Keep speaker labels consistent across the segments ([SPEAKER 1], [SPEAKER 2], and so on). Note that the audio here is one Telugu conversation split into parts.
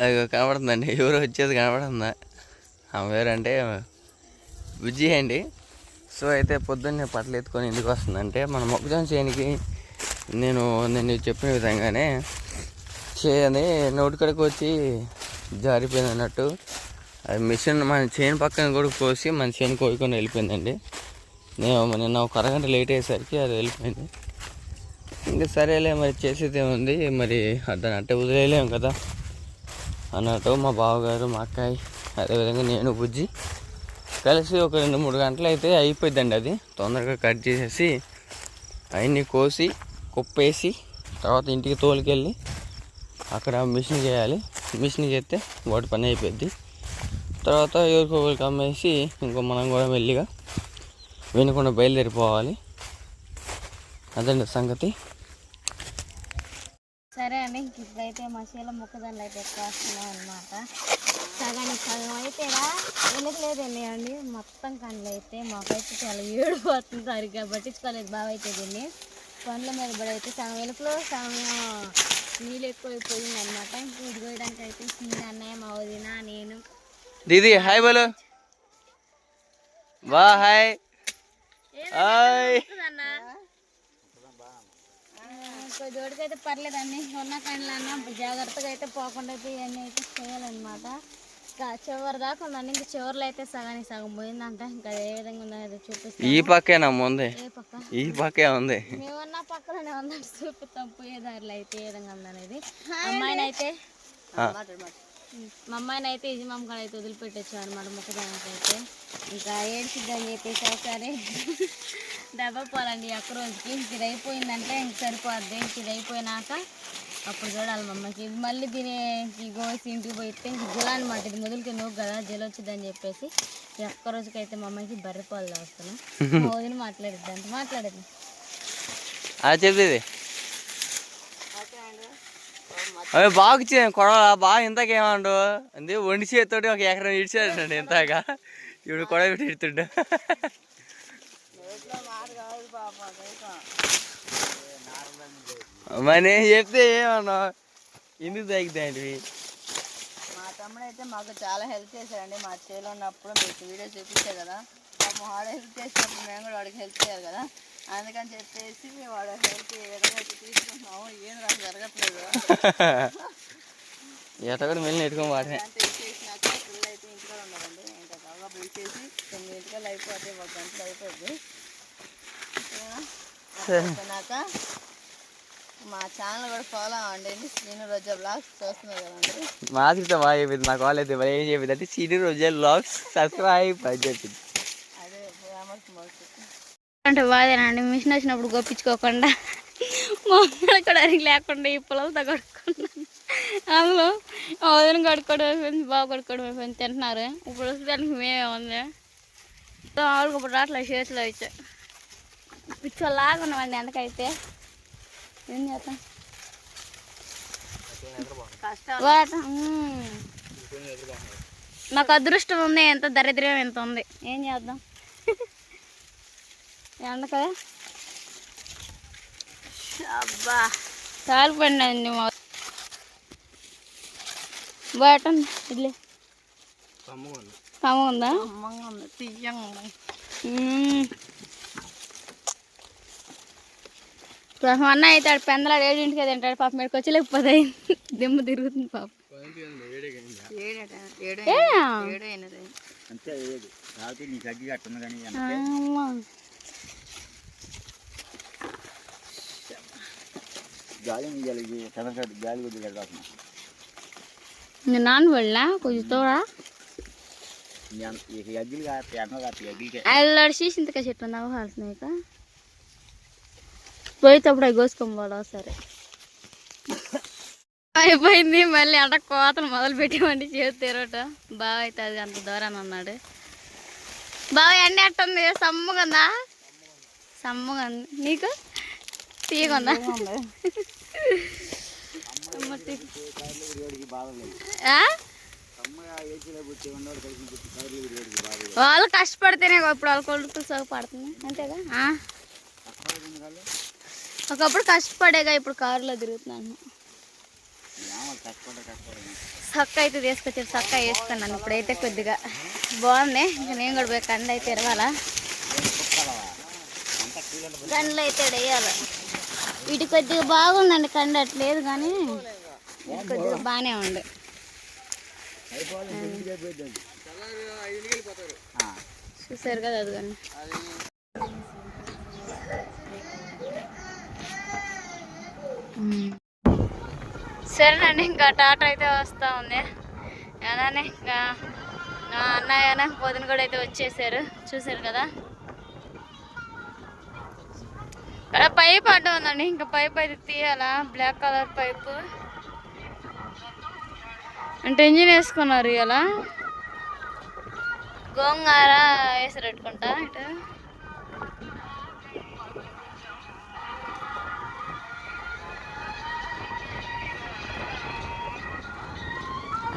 [SPEAKER 1] అది కనబడుతుందండి. ఎవరు వచ్చేది కనబడుతుందా? ఆమె వేరంటే బుజ్జి అండి. సో అయితే పొద్దున్నే పట్టలు ఎత్తుకొని ఎందుకు వస్తుందంటే మన మొక్కజొన్న చేయనికి నేను నేను చెప్పిన విధంగానే చేయని నోటికడకు వచ్చి జారిపోయింది అన్నట్టు. అది మిషన్ మన చేను పక్కన కూడా కోసి మన చేను కోయకుండా వెళ్ళిపోయిందండి. నేను నిన్న ఒక అరగంట లేట్ అయ్యేసరికి అది వెళ్ళిపోయింది. ఇంకా సరేలే మరి చేసేది ఏముంది? మరి దాన్ని అట్టే వదిలేయలేం కదా. అన్నట్టు మా బావగారు మా అక్కాయి అదేవిధంగా నేను బుజ్జి కలిసి ఒక రెండు మూడు గంటలు అయితే అయిపోయిందండి అది. తొందరగా కట్ చేసేసి అవన్నీ కోసి కుప్పేసి తర్వాత ఇంటికి తోలుకెళ్ళి అక్కడ మిషన్ చేయాలి. మిషన్ చేస్తే వాటి పని అయిపోద్ది తర్వాత ఎవరికొకరికి అమ్మేసి ఇంకో మనం కూడా మెల్లిగా వినకుండా బయలుదేరిపోవాలి. అదండి సంగతి.
[SPEAKER 2] సరే అండి ఇంక ఇప్పుడైతే మా చేలో మొక్కజొన్నలు అయితే కాస్తున్నాం అనమాట సగానికి సగం అయితేరా? వెనకలేదండి అండి? మొత్తం కండ్లు అయితే మాకైతే చాలా ఏడు పోతుంది సరిగ్గా పట్టించుకోలేదు బాగా అయితే దీన్ని. పండ్ల మీద పడి అయితే సగం వెనుకలో సగం నీళ్ళు ఎక్కువైపోయింది అనమాట ఇంక ఇది కోయడానికి అయితే చిన్న అన్నయ్య మా వదిన నేను.
[SPEAKER 1] దీది హాయ్ బోలో. బా హాయ్. హాయ్.
[SPEAKER 2] అన్న కొద్దికైతే పర్లేదండి. ఉన్న కండ్లు అన్న జాగ్రత్తగా అయితే పోకుండా అయితే ఇవన్నీ అయితే చేయాలన్నమాట. ఇంకా చివరి దాకా ఉందండి. ఇంకా చివరిలో అయితే సగానికి సగం పోయిందంట. ఇంకా ఏ విధంగా ఉన్నదో చూపిస్తాం
[SPEAKER 1] ఈ పక్కేనా
[SPEAKER 2] ఏ పక్క.
[SPEAKER 1] ఈ పక్కే ఉంది.
[SPEAKER 2] మేమన్నా పక్కనే ఉందని చూపిస్తాం. పోయే దారిలో అయితే ఏ విధంగా ఉందనేది. అమ్మాయిని అయితే
[SPEAKER 1] ఆ,
[SPEAKER 2] మా అమ్మాయిని అయితే ఇజమాం కాడ అయితే వదిలిపెట్టచ్చు అనమాట మొక్కదానికి అయితే ఇంకా ఏడ్చిద్దని చెప్పేసి ఒకసారి. దెబ్బ పోవాలండి ఒక్క రోజుకి. ఇంక ఇది అయిపోయిందంటే ఇంక సరిపోద్ది. ఇంక ఇది అయిపోయినాక అప్పుడు చూడాలి మా అమ్మకి. ఇది మళ్ళీ దీని గోసి ఇంటికి పోయితే ఇంక జల అనమాట ఇది మొదలుకి నువ్వు కదా జల వచ్చిద్దని చెప్పేసి ఈ ఒక్క రోజుకైతే మా అమ్మకి బర్రె పాలు తాగుతాను మా వదిన మాట్లాడిద్ది. మాట్లాడేది.
[SPEAKER 1] అవి బాగా కొడవ బాగా ఇంతకేమండు? అంది వండి చేతితోటి ఒక ఎకరం ఇడిచాడండి ఇంతగా ఇప్పుడు కొడవ పెట్టి ఇడుతుండు. మరి నేను చెప్తే ఏమన్నా? ఎందుకు తగ్గుతాయండి
[SPEAKER 3] తమ్ముడు అయితే మాకు చాలా హెల్ప్ చేశాడండి. మా చేలో ఉన్నప్పుడు మీకు వీడియో చూపించే కదా. పాపం వాడు హెల్ప్ చేసినప్పుడు మేము కూడా వాడికి హెల్ప్ చేయాలి కదా. అందుకని చెప్పేసి వాడు హెల్ప్ ఏ విధంగా తీసుకుంటున్నాము. ఏం నాకు జరగట్లేదు.
[SPEAKER 1] ఎట కూడా మెల్లి నెట్టుకొని వాటినే
[SPEAKER 3] అంతా ఇచ్చేసినాక పిల్లలు అయితే ఇంట్లో ఉన్నారండి ఇంకా బాగా ఇచ్చేసి తొమ్మిది ఇంటికల్ అయిపోతే ఒక గంటలు అయిపోద్ది? అయిపోయినాక మా ఛానల్ కూడా ఫాలో అవ్వండి. శ్రీను రోజా బ్లాగ్స్ చూస్తున్నారు కదండి.
[SPEAKER 1] మాసితో బాగా చెప్పింది నాకు వాళ్ళు అయితే మరి ఏం చెప్పింది అంటే సీడీ రోజు లాక్స్ సబ్స్క్రైబ్ అని చెప్పింది.
[SPEAKER 3] అదే
[SPEAKER 2] అంటే బాధేనండి మిషన్ వచ్చినప్పుడు గొప్పించుకోకుండా మొన్న కూడా అరిగి లేకుండా ఈ పొలంతో కడుక్కున్నాను. అందులో వదిన కడుక్కోవడం అయిపోయింది బాగా కడుక్కోవడం అయిపోయింది తింటున్నారు. ఇప్పుడు దానికి మేమే ఉంది. ఆవులకు ఇప్పుడు రాట్లే చేతిలో అయితే పిచ్చోలాగా ఉన్నామండి ఎండకైతే ఏం మ్మ్. మాకు అదృష్టం ఉంది ఎంత దరిద్రం ఎంత ఉంది. ఏం చేద్దాం? ఎండక అబ్బా. కాలిపోయిందండి మా బయట ఇడ్లీ కమ్మ ఉంది
[SPEAKER 3] తీయంగా
[SPEAKER 2] అన్న అయితే ఆడు పెందలాడు ఏడింటికి తింటాడు. పాప మీదకి వచ్చి లేకపోతే దిమ్మ తిరుగుతుంది పాప. నాన్న వెళ్ళా కొంచెం తోడా? అల్లాడు సీసింతకాయ చెట్టు ఉందా? ఇక పోయేటప్పుడు అవి కోసుకొని పోదా సరే. అయిపోయింది మళ్ళీ అంట కోతలు మొదలు పెట్టామండి చేతి తెరవట. బాగా అయితే అది అంత దూరాన్ని ఉన్నాడు. బాగా ఎండ ఎట్టుంది? సమ్ముగుందా? ఉందా ఉంది నీకు? తీగుందా ఉందా వాళ్ళు కష్టపడితేనే ఇప్పుడు వాళ్ళ కొడుకులు సోగపడుతుంది అంతేగా? ఒకప్పుడు కష్టపడేగా ఇప్పుడు కారులో తిరుగుతున్నాను. సక్క అయితే తీసుకొచ్చారు సక్క వేసుకున్నాను ఇప్పుడైతే కొద్దిగా. బాగుంది ఇంకా నేను కూడా పోయి కండ్లు అయితే ఇరవాలా కండ్లు అయితే వేయాలి వీటి కొద్దిగా బాగుందండి కండ అట్లేదు కానీ కొద్దిగా బాగానే ఉంది. చూసారు కదా అది కానీ సరేనండి ఇంకా టాటా అయితే వస్తూ ఉంది. అలానే ఇంకా నా అన్నయ్యన పొద్దున కూడా అయితే వచ్చేసారు. చూసారు కదా? ఇక్కడ పైప్ అడ్డం ఉందండి. ఇంకా పైప్ అయితే తీయాలా? Black colour pipe. అంటే ఇంజిన్ వేసుకున్నారు ఇలా గోంగార వేసారు పెట్టుకుంటా ఇటు.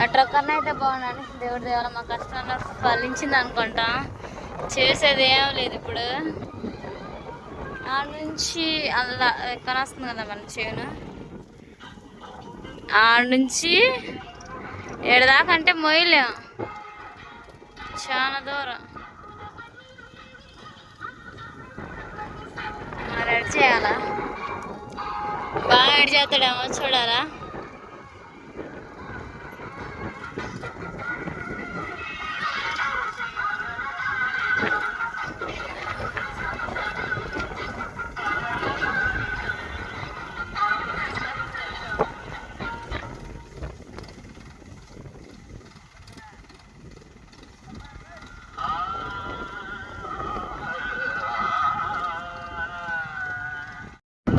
[SPEAKER 2] ట్రక్ అన్న అయితే బాగున్నాడు. దేవుడి దేవాల మా కష్టంలో ఫలించింది అనుకుంటా. చేసేది ఏం లేదు ఇప్పుడు. ఆ నుంచి అలా ఎక్కడ వస్తుంది కదా మన చేను? ఆ నుంచి ఏడదాకా అంటే మొయ్యలేం. చాలా దూరం. మరి ఎడ్ చేయాలా? బాగా ఎడ్ చేస్తాడేమో చూడాలా?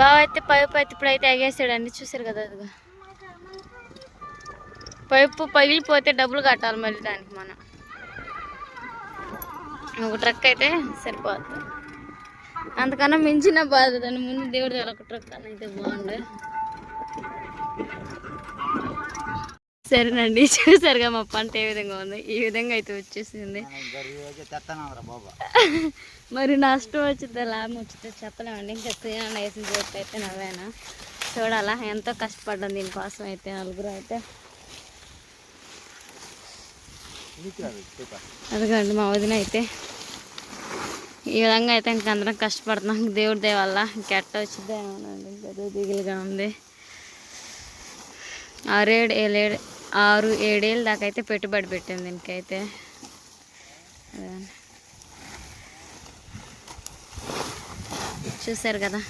[SPEAKER 2] బావ అయితే పైపు అయితే ఇప్పుడైతే ఎగేసాడండి. చూసారు కదా అదిగా. పైపు పగిలిపోతే డబ్బులు కట్టాలి మళ్ళీ దానికి మనం. ఒక ట్రక్ అయితే సరిపోతుంది అంతకన్నా మించిన బాధ దాని ముందు దేవుడు ఒక ట్రక్ అని అయితే బాగుండే. సరేనండి చూసారుగా మా పంట ఏ విధంగా ఉంది? ఈ విధంగా అయితే వచ్చేసింది. మరి నష్టం వచ్చిందో లాభం వచ్చిందో చెప్పలేమండి. ఇంకా శ్రీనాన్న వేసిన జోక్ అయితే నవ్వేనా. చూడాలా ఎంతో కష్టపడ్డాం దీనికోసం అయితే నలుగురు అయితే. అదిగోండి మా వదిన అయితే. ఈ విధంగా అయితే ఇంక అందరం కష్టపడుతున్నాం. దేవుడి దయ వల్ల ఇంకెట్ట వచ్చిందో ఏమోనండి గదువు దిగులుగా ఉంది. ఆరేడు ఏడేడు ఆరు ఏడేళ్ళ దాకా అయితే పెట్టుబడి పెట్టింది దీనికైతే చూసారు కదా.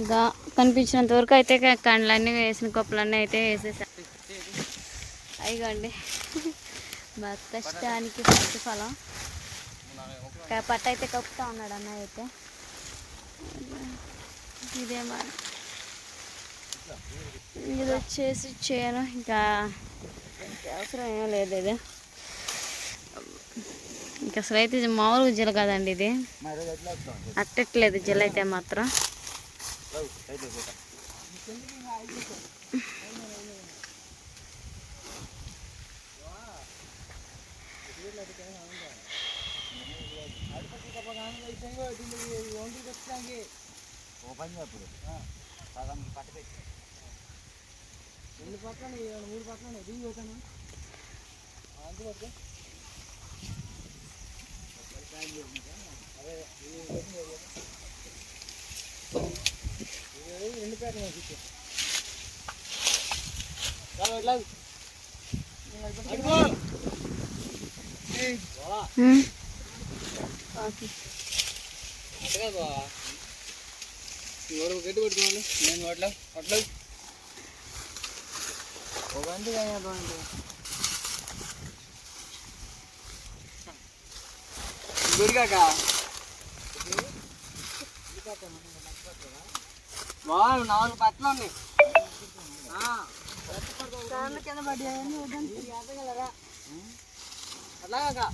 [SPEAKER 2] ఇంకా కనిపించినంత వరకు అయితే కండ్లన్నీ వేసిన కొప్పలన్నీ అయితే వేసేసా. అయ్యండి మా కష్టానికి ప్రతిఫలం. ఫలం పట్ట అయితే కప్పుతా ఉన్నాడు అన్న అయితే. ఇదేమో ఇది వచ్చేసి చేయను ఇంకా అవసరం ఏం లేదు ఇది. ఇంకా అసలు అయితే ఇది మామూలుగా జిల కదండి ఇది. అట్టట్లేదు జిల అయితే మాత్రం.
[SPEAKER 4] రెండు పక్కన ఓ పని అప్పుడు సగానికి పట్ట పెట్టి
[SPEAKER 2] ఉమ్.
[SPEAKER 1] గట్టి పెట్టుకోండి నేను అట్లా అట్లా
[SPEAKER 4] ఒక గంట
[SPEAKER 1] గురికాక బాగు నాలుగు పట్ల ఉన్నాయి
[SPEAKER 3] కింద పడి
[SPEAKER 1] అట్లాగా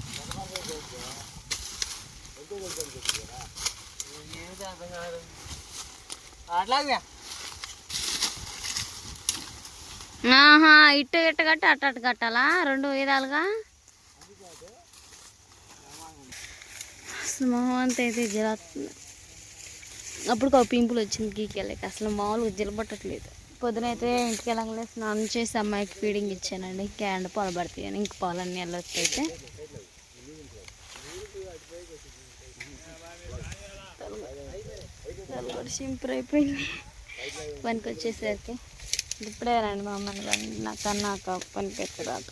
[SPEAKER 1] అట్లాగే
[SPEAKER 2] ఆహా ఇటు ఇట్టు కట్టి అట్ట అటు కట్టాలా? రెండు విధాలుగా అసలు మొహం అంతా అయితే జరుగుతుంది అప్పుడు పింపులు పింపుల్ వచ్చింది గీకెళ్ళకి అసలు మామూలుగా జిలబట్టట్లేదు. పొద్దునైతే ఇంటికి వెళ్ళగానే స్నానం చేసి అమ్మాయికి ఫీడింగ్ ఇచ్చానండి. క్యాండ్ పాలు పడతాయి అని ఇంక పాలన్నీ వెళ్ళొచ్చైతే అయితే కూడా సింపుల్ అయిపోయింది. పనికి వచ్చేసరికి ఇప్పుడే రండి మా అమ్మని నాకు నాకన్నా పని పెట్టరాదు